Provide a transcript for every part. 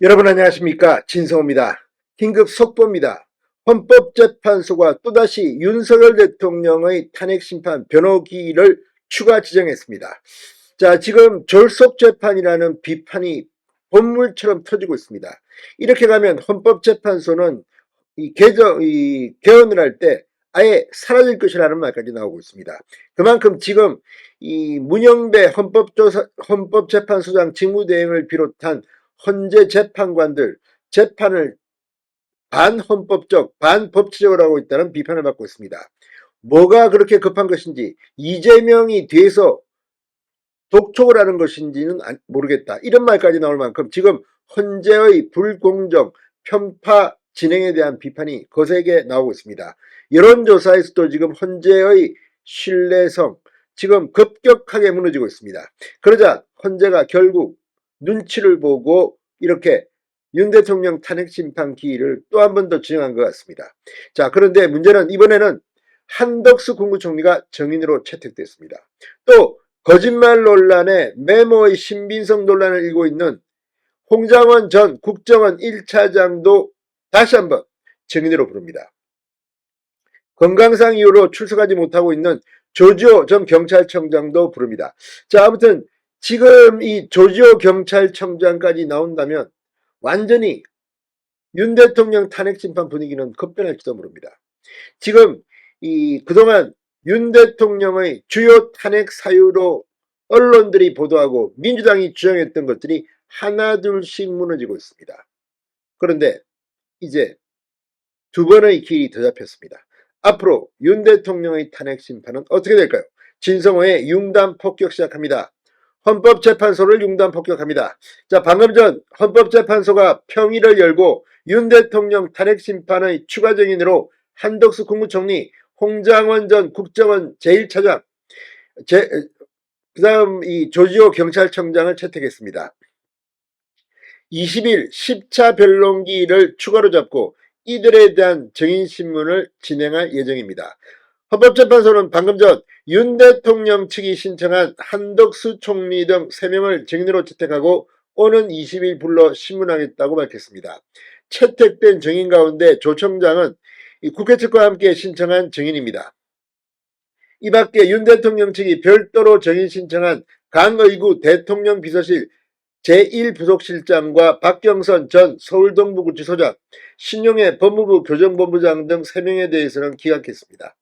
여러분 안녕하십니까 진성호입니다. 긴급 속보입니다. 헌법재판소가 또다시 윤석열 대통령의 탄핵심판 변호기를 추가 지정했습니다. 자 지금 졸속재판이라는 비판이 본물처럼 터지고 있습니다. 이렇게 가면 헌법재판소는 이 개정, 이 개헌을 할 때 아예 사라질 것이라는 말까지 나오고 있습니다. 그만큼 지금 이 문영배 헌법조사, 헌법재판소장 직무대행을 비롯한 헌재 재판관들 재판을 반헌법적, 반법치적으로 하고 있다는 비판을 받고 있습니다. 뭐가 그렇게 급한 것인지 이재명이 뒤에서 독촉을 하는 것인지는 안- 모르겠다. 이런 말까지 나올 만큼 지금 헌재의 불공정, 편파 진행에 대한 비판이 거세게 나오고 있습니다. 여론조사에서도 지금 헌재의 신뢰성 지금 급격하게 무너지고 있습니다. 그러자 헌재가 결국 눈치를 보고 이렇게 윤 대통령 탄핵 심판 기일을 또 한 번더 지정한 것 같습니다. 자, 그런데 문제는 이번에는 한덕수 국무총리가 정인으로 채택됐습니다. 또 거짓말 논란에 메모의 신빙성 논란을 일고 있는 홍장원 전 국정원 1차장도 다시 한번 정인으로 부릅니다. 건강상 이유로 출석하지 못하고 있는 조지호 전 경찰청장도 부릅니다. 자, 아무튼 지금 이 조지호 경찰청장까지 나온다면 완전히 윤 대통령 탄핵 심판 분위기는 급변할지도 모릅니다. 지금 이 그동안 윤 대통령의 주요 탄핵 사유로 언론들이 보도하고 민주당이 주장했던 것들이 하나둘씩 무너지고 있습니다. 그런데 이제 두 번의 길이 더 잡혔습니다. 앞으로 윤 대통령의 탄핵 심판은 어떻게 될까요? 진성호의 융단 폭격 시작합니다. 헌법재판소를 융단 폭격합니다. 자, 방금 전 헌법재판소가 평일을 열고 윤 대통령 탄핵 심판의 추가 정인으로 한덕수 국무총리, 홍장원 전 국정원 제1차장, 제, 그 다음 이 조지호 경찰청장을 채택했습니다. 20일 10차 변론기를 추가로 잡고 이들에 대한 정인신문을 진행할 예정입니다. 헌법재판소는 방금 전 윤 대통령 측이 신청한 한덕수 총리 등 3명을 증인으로 채택하고 오는 20일 불러 신문하겠다고 밝혔습니다. 채택된 증인 가운데 조 청장은 이 국회 측과 함께 신청한 증인입니다. 이 밖에 윤 대통령 측이 별도로 증인 신청한 강의구 대통령 비서실 제1부속실장과 박경선 전 서울동부구치소장, 신용의 법무부 교정본부장 등 3명에 대해서는 기각했습니다.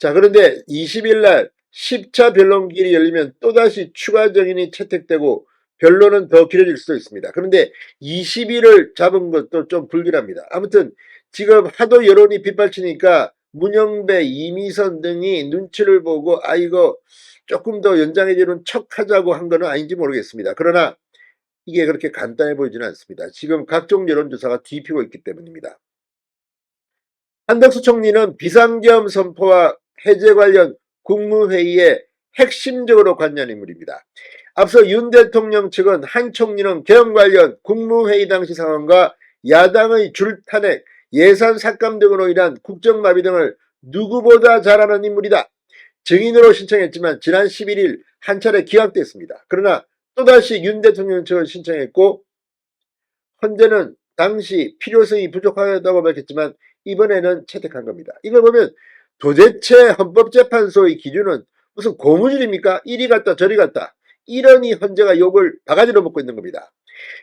자, 그런데 20일 날 10차 변론길이 열리면 또다시 추가 정인이 채택되고 변론은 더 길어질 수도 있습니다. 그런데 20일을 잡은 것도 좀 불길합니다. 아무튼 지금 하도 여론이 빗발치니까 문영배, 이미선 등이 눈치를 보고 아 이거 조금 더 연장해주는 척 하자고 한 거는 아닌지 모르겠습니다. 그러나 이게 그렇게 간단해 보이지는 않습니다. 지금 각종 여론조사가 뒤피고 있기 때문입니다. 한덕수 총리는 비상계엄 선포와 해제 관련 국무회의에 핵심적으로 관여한 인물입니다. 앞서 윤 대통령 측은 한 총리는 계엄 관련 국무회의 당시 상황과 야당의 줄탄핵, 예산 삭감 등으로 인한 국정마비 등을 누구보다 잘 아는 인물이다. 증인으로 신청했지만 지난 11일 한 차례 기각됐습니다. 그러나 또다시 윤 대통령 측을 신청했고 현재는 당시 필요성이 부족하다고 밝혔지만 이번에는 채택한 겁니다. 이걸 보면 도대체 헌법재판소의 기준은 무슨 고무줄입니까? 이리 갔다 저리 갔다. 이러니 헌재가 욕을 바가지로 먹고 있는 겁니다.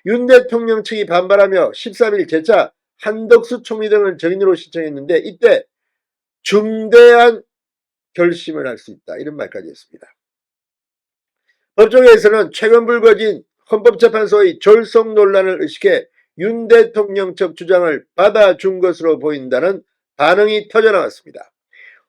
윤 대통령 측이 반발하며 13일 재차 한덕수 총리 등을 정인으로 신청했는데 이때 중대한 결심을 할 수 있다. 이런 말까지 했습니다. 법조계에서는 최근 불거진 헌법재판소의 졸속 논란을 의식해 윤 대통령 측 주장을 받아준 것으로 보인다는 반응이 터져나왔습니다.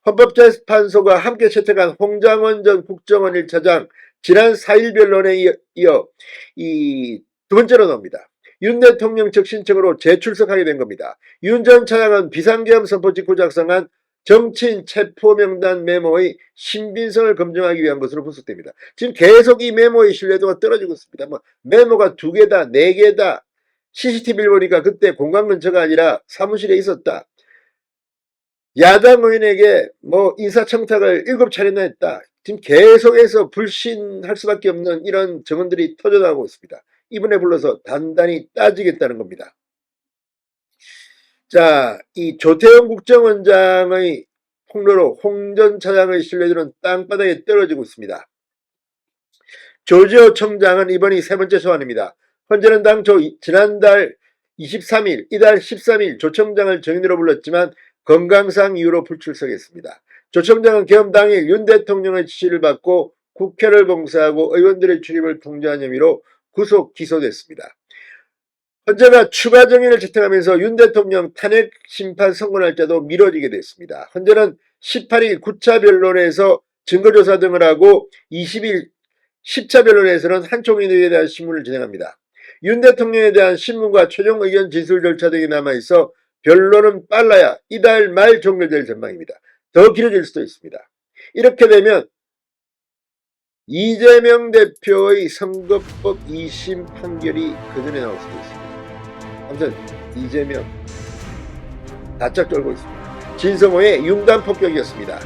헌법재판소가 함께 채택한 홍장원 전 국정원 1차장 지난 4일 변론에 이어 이 두 번째로 나옵니다. 윤 대통령 측 신청으로 재출석하게 된 겁니다. 윤 전 차장은 비상계엄 선포 직후 작성한 정치인 체포명단 메모의 신빙성을 검증하기 위한 것으로 분석됩니다. 지금 계속 이 메모의 신뢰도가 떨어지고 있습니다. 뭐 메모가 두 개다, 네 개다. CCTV를 보니까 그때 공간 근처가 아니라 사무실에 있었다. 야당 의원에게 뭐 인사청탁을 일곱 차례나 했다. 지금 계속해서 불신할 수밖에 없는 이런 증언들이 터져나오고 있습니다. 이번에 불러서 단단히 따지겠다는 겁니다. 자, 이 조태영 국정원장의 폭로로 홍 전 차장의 신뢰도는 땅바닥에 떨어지고 있습니다. 조지오 청장은 이번이 세 번째 소환입니다. 현재는 당초 이- 지난달 23일, 이달 13일 조 청장을 정인으로 불렀지만 건강상 이유로 불출석했습니다. 조 청장은 계엄 당일 윤 대통령의 지시를 받고 국회를 봉사하고 의원들의 출입을 통제한 혐의로 구속 기소됐습니다. 헌재가 추가 정인을 채택하면서 윤 대통령 탄핵 심판 선고날 때도 미뤄지게 됐습니다. 헌재는 18일 9차 변론에서 증거조사 등을 하고 20일 10차 변론에서는 한총인에 대한 신문을 진행합니다. 윤 대통령에 대한 신문과 최종 의견 진술 절차 등이 남아있어 변론은 빨라야 이달 말 종결될 전망입니다. 더 길어질 수도 있습니다. 이렇게 되면 이재명 대표의 선거법 2심 판결이 그 전에 나올 수도 있습니다. 아무튼 이재명 바짝 떨고 있습니다. 진성호의 융단 폭격이었습니다.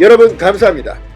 여러분 감사합니다.